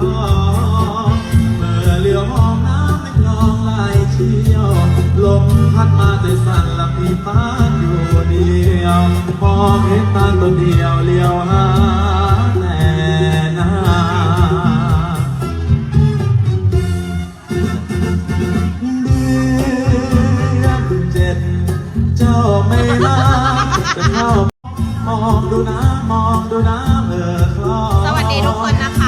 ทอเมื่อเลี้ยวมองน้ำในคลองไหลเชี่ยวลมพัดมาใจสั่นละพี่ฟ้าอยู่เดียวมองเห็นตาตัวเดียวเลี้ยวหาแน่นาเดือนเจ็ดเจ้าไม่มาจะเข้ามองดูนะมองดูนะเมื่อคลอ สวัสดีทุกคนนะคะ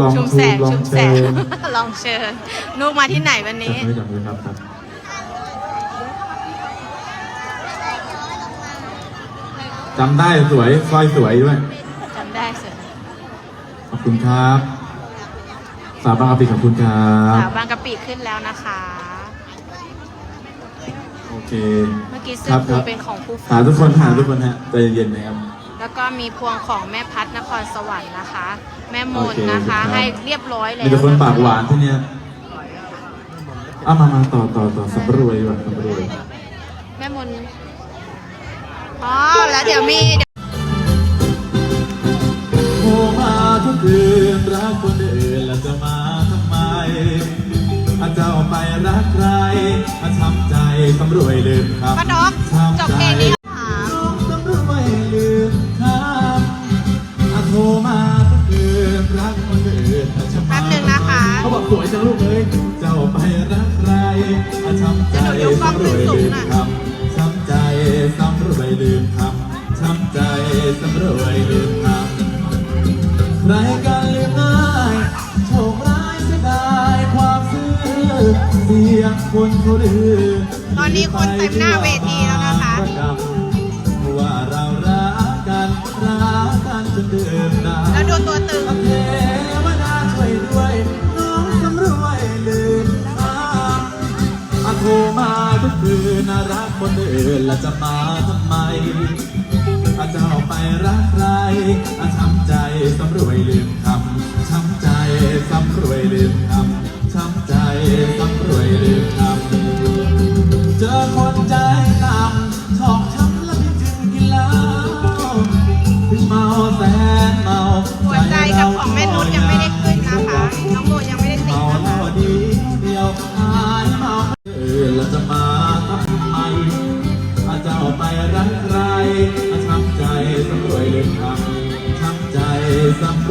ลองชุมทูแสงลองชุมแสเชิงญลองเชิญ นุกมาที่ไหนวันจันี้บมือจับมือครับครับจำได้สวยสร้อยสวยด้วย จำได้เสร็จขอบคุณครับ สาวบางกะปิขอบคุณครับ สาวบางกะปิขึ้นแล้วนะคะ โอเคเมื่อกี้คเสื้รัอบคครูรับเป็นของผู้หาทุกคนหาทุกคนฮะใจเย็นๆนะครับ แล้วก็มีพวงของแม่พัดนครสวรรค์นะคะ แม่มนโอเคนะคะครับให้เรียบร้อยแล้วมีแต่คนปากหวานที่เนี้ยเอามามาต่อต่อต่อสำรวยดีกว่าสำรวย แม่มนอ๋อแล้วเดี๋ยวมีเดี๋ยวโทรมาทุกคืนรักคนอื่นแล้วจะมาทำไมอาเจ้าไปรักใครอาช้ำใจสำรวยลืมครับป้าดอกจ ตอนนี้คนเต็มหน้าเวทีแล้วนะคะว่าเรารักกันรักกันจนเดิมดาแล้วดูตัวตึงเทวดาช่วยด้วยน้องสำรวยลืมทาอาโทรมาทุกคืนน่ารักคนอื่นล้วจะมาทำไมอาเจ้าไปรักใครอาช้ำใจสำรวยลืมคำช้ำใจสำรวยลืมคำ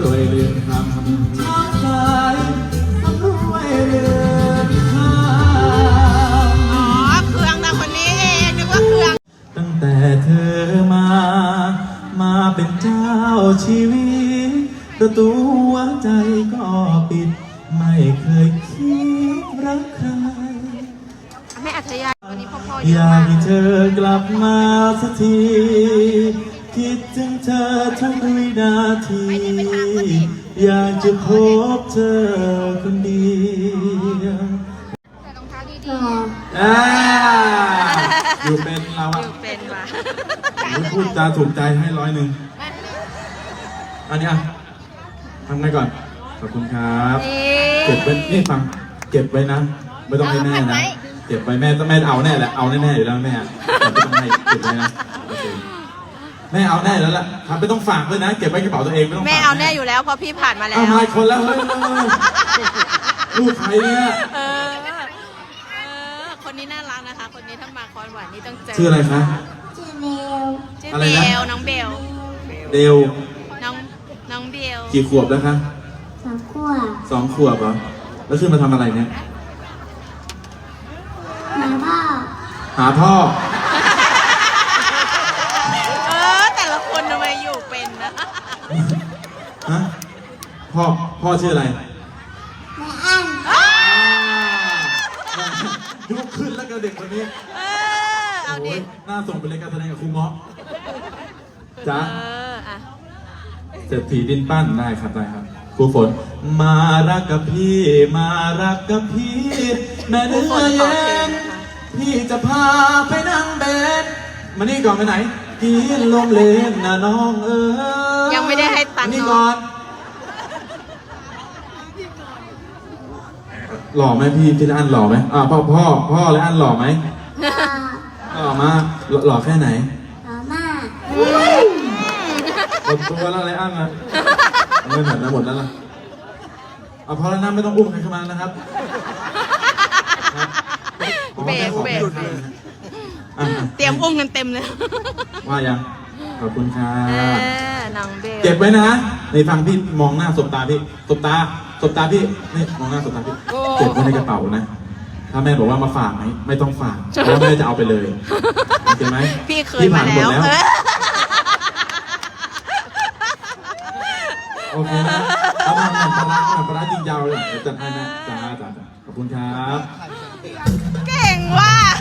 รวยเรือนคำช้ำใจสำรวยเรือนคำอ๋อเครื่องนะคนนี้เองนึกว่าเครื่อง ตั้งแต่เธอมา มาเป็นเจ้าชีวิตประตูหัวใจ อ่าอยู่เป็นเราออะยู่เป็นว่ะพูดจาถูกใจให้ร้อยหนึ่งอันนี้อะทำไงก่อน ขอบคุณครับนี่เก็บไว้นี่ฟัง เก็บไว้นะ ไม่ต้องให้แม่นะ เก็บไว้แม่ต้องแม่เอาแน่แหละ เอาแน่ๆอยู่แล้วแม่แต่ไม่ต้องให้เก็บไว้นะโอเคแม่เอาแน่แล้วล่ะครับไม่ต้องฝากด้วยนะ เก็บไว้กระเป๋าตัวเองไม่ต้องฝากแม่เอาแน่อยู่แล้วเพราะพี่ผ่านมาแล้เอาวมาอีกคนแล้วเฮ้ยเฮ้ยลูกใครเนี่ย เออเออ คนนี้น่ารักนะคะ คนนี้ถ้ามาคอนหวานนี่ต้องเจอชื่ออะไรคะ ชื่ออะไรเบนะลน้องเบลเดวน้องน้องเบลกี่ขวบแล้วคะสามขวบสองขวบเหรอแล้วขึ้นมาทำอะไรเนี่ย หมาพ่อหาพ่อ เออแต่ละคนทำไมอยู่เป็นนะฮะ พ่อ พ่อชื่ออะไร วก็เด็กคนนี้เออเอาดิโยน่าส่งไปเรียนการแสดงกับครูเงาะจ้า เอออะเศรษฐีดินปั้นได้ครับได้ครับครูฝนมารักกับพี่ มารักกับพี่ แม่เนื้ครูฝอนขอเย็เพลงนนะคะพี่จะพาไปนั่งเบนมานี่ก่อนไปไหนกินลมเลนนะน้องเออยังไม่ได้ให้ตังค์มานี่น้ก่อองน หล่อไหมพี่พี่และอันหล่อไหมอ่าพ่อพ่อพ่อและอันหล่อไหมพ่อหล่อมากหล่อหล่อแค่ไหนหล่อมากหมดตัวแล้วไรอันอะไม่เหมือนนะหมดแล้วล่ะเอาพอแล้วนะไม่ต้องอุ้มใครเข้ามานะครับครับอ๋อเบรกขอเบรกหยุดเบรกอะเตรียมอุ้มกันเต็มเลย ว่ายัง ขอบคุณครัเอบอน้องเบลเก็บไว้นะนี่ฟังพี่มองหน้าสบตาพี่ สบตา สบตาพี่ นี่มองหน้าสบตาพี่ เก็บไว้ในกระเป๋านะ ถ้าแม่บอกว่ามาฝากไหมไม่ต้องฝากเพราะว่าแม่จะเอาไปเลยโอเคไหมพี่เคยมาผ่นหแล้วดเออโอเคนะเอามาหนังปลาร้าหนังปลาร้ายิงยาวเลยเดี๋ยวจัดให้นะจ้าจ้าจ้าขอบคุณครับ เก่งว่ะ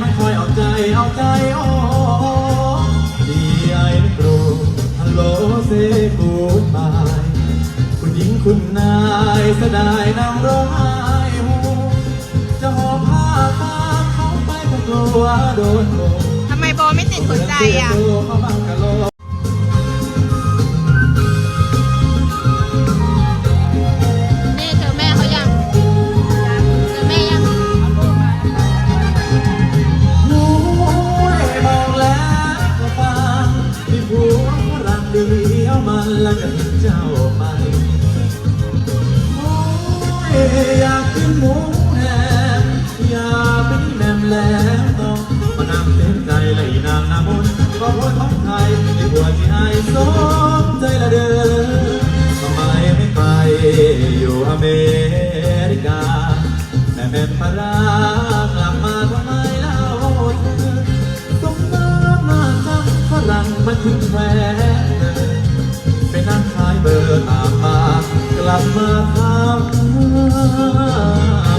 มันคอยเอาใจเอาใจโอ้ดีไอ้กรูฮัลโหลเซกูดบายคุณหญิงคุณนายเสยดายนางร้องไห้หูจะหอบผ้าตามเขาไปก็กลัวโดนโกงทำไมโบไม่ติดหัวใจอะ อยู่อเมริกาแม่แม่ปลาร้ากลับมาทำไมเล่าอสมน้ำหน้าจังฝรั่งมันถึงแหวนไปนั่งขายเบอร์ตามมากลับมาทำ ใ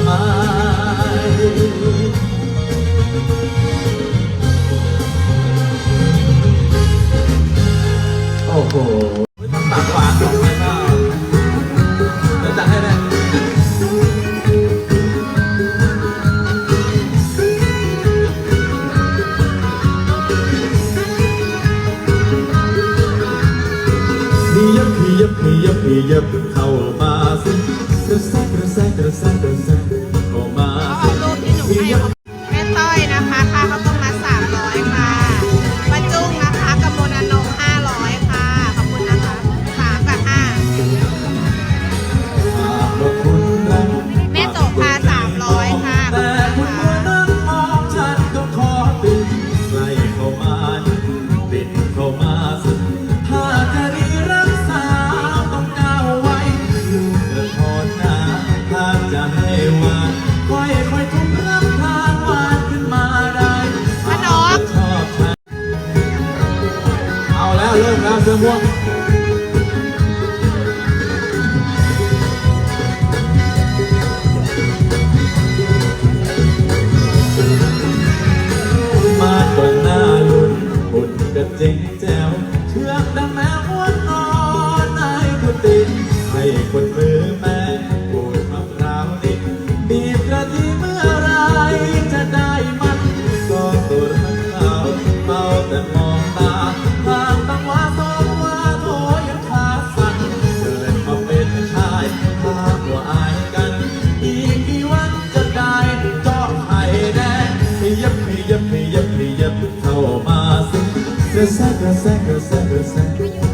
แซะกระแซะกระแซะ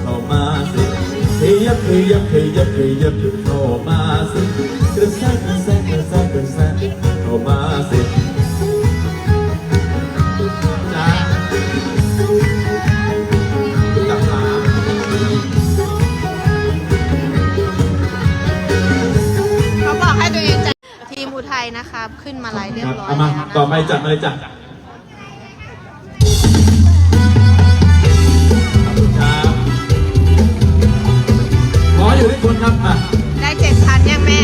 เข้ามาสิขยับขยับขยับขยับเข้ามาสิกระแซะกระแซะกระแซะกระแซะเข้ามาสิเขาบอกให้ตัวเองจัดทีมอุทัยนะคะ ขึ้นมาไลน์เรียบร้อยแล้วต่อไปจัดเลยจ้ะ ขออยู่ที่คนครับอะได้เจ็ดพันยังแม่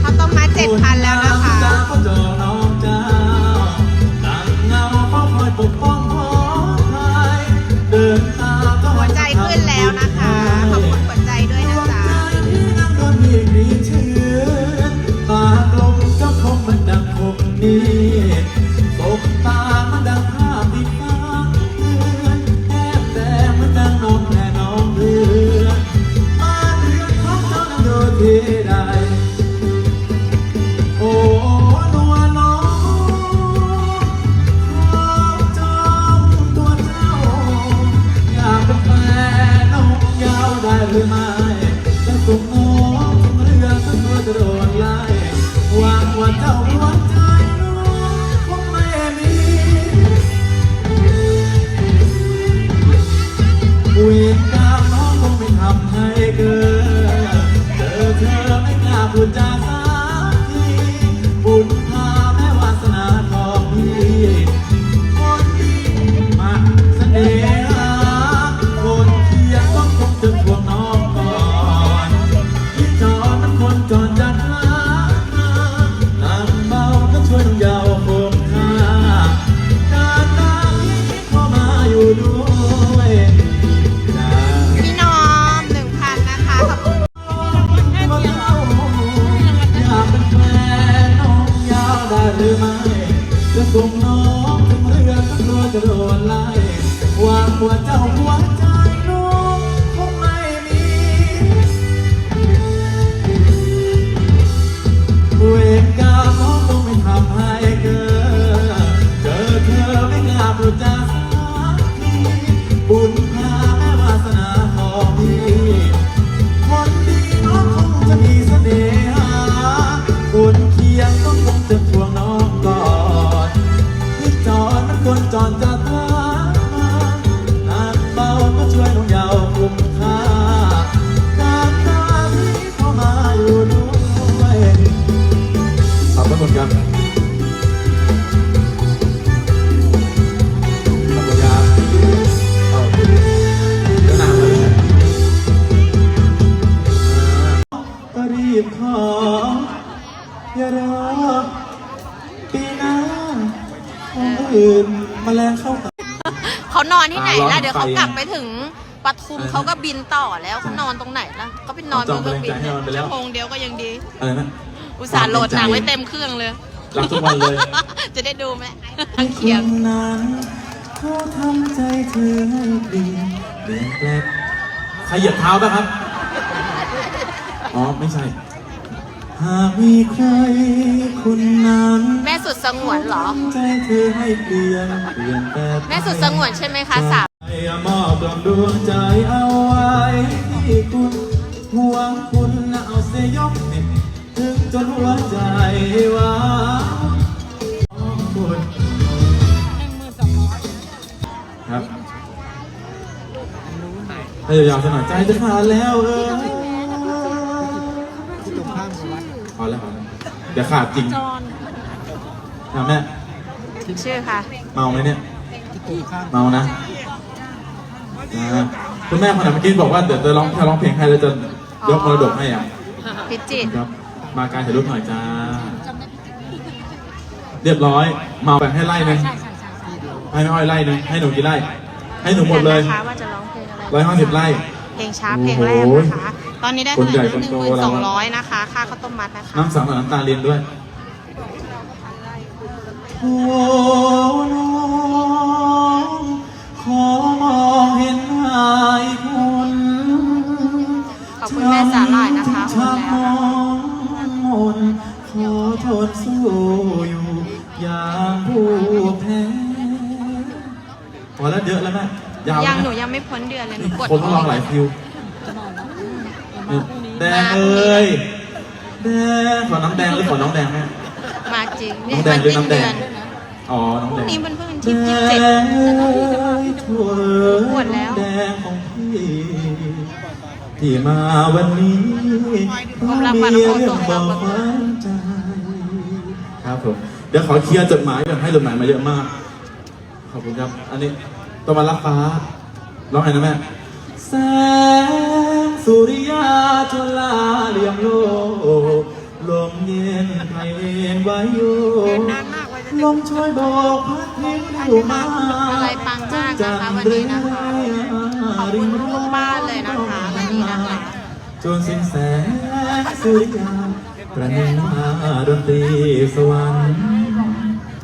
เขาต้องมาเจ็ดพันแล้วนะคะจ้าพ่อจอน้องเจ้าตั้งเงาเฝ้าคอยปกป้องของใครเดินตามก็หัวใจขึ้นแล้วนะคะ ขอบคุณหัวใจด้วยนะจ๊ะที่นั่งโดนมีกรีดชื้นตากลมเจ้าคงมันดังคมนี้ตบตามันดัง ปีหน้าคนอื่นแมาแรงเข้าตา เขานอนที่ไหนอ่าร้อล่ะนเดี๋ยวเขาไฟกลับไปถึงปทุมเขาก็บินต่อแล้วเขานอนตรงไหนล่ะเขาไปนอนบจอนงเครื่องบินแรงใจให้นอนไปแล้วชั่วโมงเดียวก็ยังดี อะไรนะอุตส่าห์โหลดหนังไว้เต็มเครื่องเลยรับทุกวันเลย จะได้ดูไหมทั้งเคียงคนนั้นเขาทำใจเธอให้เปลี่ยนเปลี่ยนแปลงใครเหยียบเท้าป่ะครับ อ๋อ ไม่ใช่ หากมีใครคนนั้นแม่สุดสงวนเหรอทำใจเธอให้เปลี่ยนเปลี่ยนแปลงแม่สุดสงวนใช่ไหมคะสามใจมอบดวงดวงใจเอาไว้ที่คุณห่วงคุณนะเอาเสยยกนี่ถึงจนหัวใจว้าวคุณครับถ้ายาวๆสักหน่อยใจจะขาดแล้วเออ เดี๋ยวขาดจริงทำแม่ชื่อค่ะ เมาไหมเนี่ย เมานะอ่าคุณแม่คนไหนเมื่อกี้บอกว่าเดี๋ยวจะร้องถ้าร้องเพลงให้แล้วจะยกมรดกให้อะพิจิตรครับ มาการถ่ายรูปหน่อยจ้า เรียบร้อย เมาแบบให้ไล่หนึงให้ไม่อ้อยไล่หนึงให้หนูกี่ไล่ ให้หนูหมดเลยนะคะว่าจะร้องเพลงอะไรร้อยห้าสิบไล่ เพลงช้าเพลงแรกนะคะ ตอนนี้ได้คนเท่าไหใหญ่ร่นะหนึ่งคนโตหมื่นเราสองอะร้อยนะคะ ค่าข้าวต้มมัดนะคะน้ำสังกับน้ำตาเรียนด้วยโอ้น้องขอมองเห็นนายคุณขอบคุณแม่สาหร่ายนะคะโอนแล้วนะคะมนขอทนสู้อยู่อย่างผู้แพ้พอแล้วเยอะแล้วแม่ยาวยังหนูนะยังไม่พ้นเดือนเลยหนูปวดคนต้องลองหลายฟิว แดงเอ้ยแดงขอน้ำแดงหรือขอน้องแดงแม่มาจริงน้เนี่อยงแดมังนหรือสิ้นน้ำแดเดืงอนอ๋อ น้องพแดรุ่งงนี้มันเพิ่งแดที่ยี่สิบเจ็ดงถั่วปวดแล้วแดงของพี่ที่มาวันนี้ผมรักมีมันเรื่โคตรองส่งบเราอกประกวดหวานใจครับผม เดี๋ยวขอเคลียร์จดหมายก่อนให้จดหมายมาเยอะมาก ขอบคุณครับ อันนี้ต้องมารับฟ้า ร้องไงนะแม่แสง สุริยาจนลาเลี่ยมโลกลมเย็นไพเอ็นไว้โยนานมากว่าจะลมช่วยบอกพัดทิ้งอยู่มาอะไรปังมากนะคะวันนี้นะคะขอบคุณทุกบ้านเลยนะคะวันนี้นะคะจนสิ้นแสงสุริยาประนีมาดนตรีสวรรค์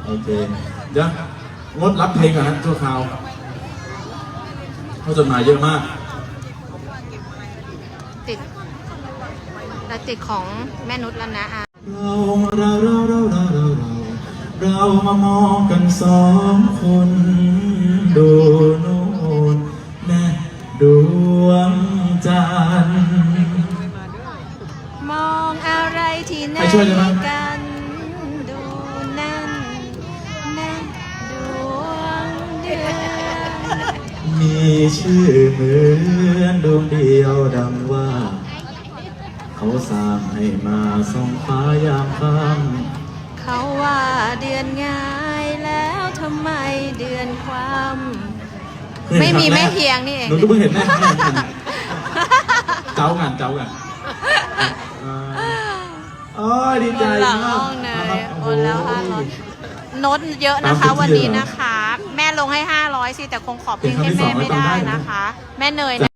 โอเคเดี๋ยวงดรับเพลงก่อนนะชั่วคราวเพราะจดหมายเยอะมาก ติกของแม่นุชแล้วนะอะเราเราเราเราเราเรามามองกันสองคนดูนูนแน่ดวงจันทร์มองอะไรที่ไหนกันดูนั่นนั่นดวงเดือนมีชื่อเหมือนดวงเดียวดังว่า เขาสร้างให้มาส่องฟ้ายามค่ำเขาว่าเดือนง่ายแล้วทำไมเดือนความไม่มีแม่เพียงนี่เองหนูก็เพิ่งเห็นแม่แม่เห็นเจ้ากันเจ้ากันอ่าโอ้ยดีใจโอนหลังมากห้องเนยนะครับโอนแล้วโอ้ห้าร้อยยโน้ตเยอะนะคะตามพื้นที่วันนี้เหรอนะคะ แม่ลงให้500สิแต่คงขอเพลงเป็นครั้ให้งที่แม่สองแล้วไม่ได้จำได้นะนะคะ แม่เนยนะ